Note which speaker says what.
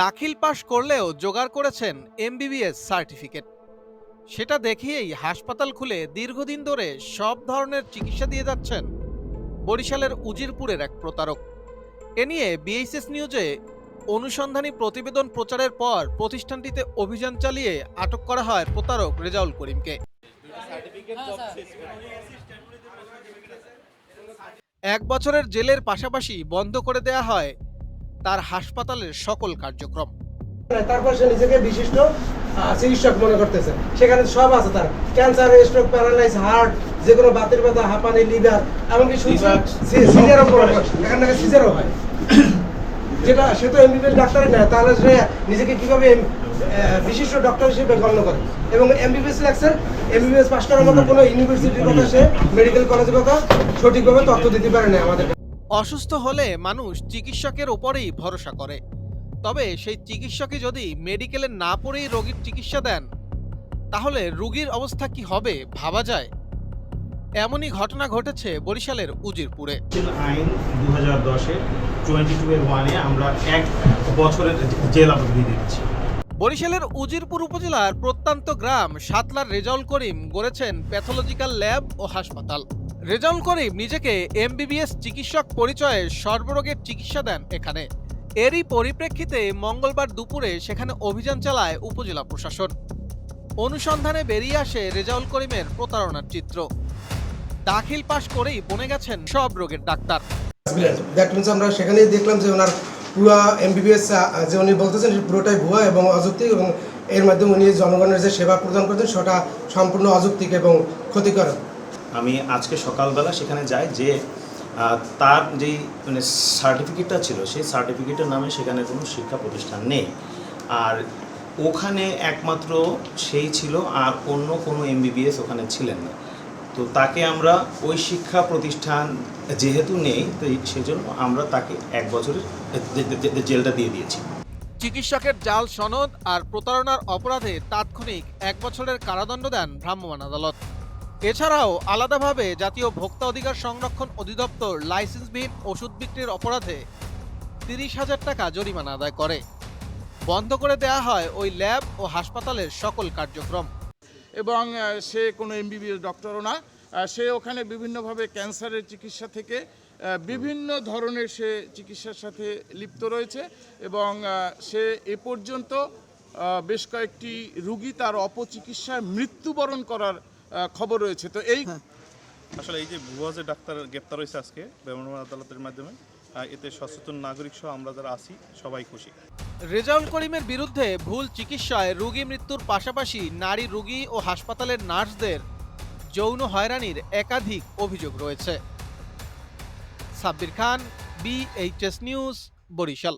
Speaker 1: দাখিল পাশ করলেও জোগাড় করেছেন এমবিবিএস সার্টিফিকেট। সেটা দেখিয়েই হাসপাতাল খুলে দীর্ঘদিন ধরে সব ধরনের চিকিৎসা দিয়ে যাচ্ছেন বরিশালের উজিরপুরের এক প্রতারক। এ নিয়ে বিএইচএস নিউজে অনুসন্ধানী প্রতিবেদন প্রচারের পর প্রতিষ্ঠানটিতে অভিযান চালিয়ে আটক করা হয় প্রতারক রেজাউল করিমকে। এক বছরের জেলের পাশাপাশি বন্ধ করে দেয়া হয় তার হাসপাতালের সকল কার্যক্রম।
Speaker 2: তারপর সে নিজেকে বিশিষ্ট চিকিৎসক মনে করতেছে। সেখানে সব আছে তার। ক্যান্সার স্ট্রোক প্যারালাইজ হার্ট যে কোনো বাতের ব্যথা হাঁপানি লিভার এমনকি সিজারও এখান থেকে সিজারও হয়। যেটা সে তো এমবিবিএস ডাক্তারই নয় তাহলে সে নিজেকে কীভাবে বিশিষ্ট ডক্টর হিসেবে গণ্য করে? এবং এমবিবিএস লেকচার এমবিবিএস পাস করার মতো কোনো ইউনিভার্সিটির কথা সে মেডিকেল কলেজের কথা সঠিকভাবে তথ্য দিতে পারে না আমাদের
Speaker 1: অসুস্থ হলে মানুষ চিকিৎসকের ওপরেই ভরসা করে। তবে সেই চিকিৎসকই যদি মেডিকেলে না পড়েই রোগীর চিকিৎসা দেন তাহলে রোগীর অবস্থা কি হবে ভাবা যায়? এমনই ঘটনা ঘটেছে বরিশালের উজিরপুরে।
Speaker 3: আইন দু হাজার দশের টোয়েন্টি টু এর ওয়ানে আমরা এক বছরের জেল অবধি দিচ্ছি
Speaker 1: বরিশালের উজিরপুর উপজেলার প্রত্যন্ত গ্রাম সাতলার রেজাউল করিম গড়েছেন প্যাথোলজিক্যাল ল্যাব ও হাসপাতাল। রেজাউল করিম নিজেকে এমবিবিএস চিকিৎসক পরিচয়ে সর্বরোগের চিকিৎসা দেন এখানে। এরই পরিপ্রেক্ষিতে মঙ্গলবার দুপুরে সেখানে অভিযান চালায় উপজেলা প্রশাসন। অনুসন্ধানে বেরিয়ে আসে রেজাউল করিমের প্রতারণার চিত্র। দাখিল পাশ করেই বনে গেছেন সব রোগের ডাক্তার।
Speaker 2: দ্যাট আমরা সেখানেই দেখলাম যে ওনার পুরো এমবিবিএস যে উনি বলতেছেন পুরোটাই ভুয়া এবং অযৌক্তিক এবং এর মাধ্যমে উনি জনগণের যে সেবা প্রদান করতেন সেটা সম্পূর্ণ অযৌক্তিক এবং ক্ষতিকারক।
Speaker 3: আমি আজকে সকালবেলা সেখানে যাই যে তার যেই মানে সার্টিফিকেটটা ছিল, সেই সার্টিফিকেটের নামে সেখানে কোনো শিক্ষা প্রতিষ্ঠান নেই। আর ওখানে একমাত্র সেই ছিল, আর অন্য কোনো এমবিবিএস ওখানে ছিলেন না। তো তাকে আমরা ওই শিক্ষা প্রতিষ্ঠান যেহেতু নেই, তো সেজন্য আমরা তাকে এক বছরের জেলটা দিয়ে দিয়েছি।
Speaker 1: চিকিৎসকের জাল সনদ আর প্রতারণার অপরাধে তাৎক্ষণিক এক বছরের কারাদণ্ড দেন ভ্রাম্যমাণ আদালত। এছাড়াও আলাদাভাবে জাতীয় ভোক্তা অধিকার সংরক্ষণ অধিদপ্তর লাইসেন্সবিহীন ওষুধ বিক্রির অপরাধে তিরিশ হাজার টাকা জরিমানা আদায় করে। বন্ধ করে দেয়া হয় ওই ল্যাব ও হাসপাতালের সকল কার্যক্রম।
Speaker 4: এবং সে কোনো এমবিবিএস ডক্টরও না। সে ওখানে বিভিন্নভাবে ক্যান্সারের চিকিৎসা থেকে বিভিন্ন ধরনের সে চিকিৎসার সাথে লিপ্ত রয়েছে এবং সে এ পর্যন্ত বেশ কয়েকটি রুগী তার অপচিকিৎসায় মৃত্যুবরণ করার খবর রয়েছে। তো এই
Speaker 5: আসলে এই যে ভুয়া যে ডাক্তার গ্রেপ্তার হয়েছে আজকে ভ্রাম্যমাণ আদালতের মাধ্যমে এতে সচেতন নাগরিক সহ আমরা যারা আছি সবাই খুশি।
Speaker 1: রেজাউল করিমের বিরুদ্ধে ভুল চিকিৎসায় রোগী মৃত্যুর পাশাপাশি নারী রোগী ও হাসপাতালের নার্সদের যৌন হয়রানির একাধিক অভিযোগ রয়েছে। Sabbir Khan BHS news Barishal.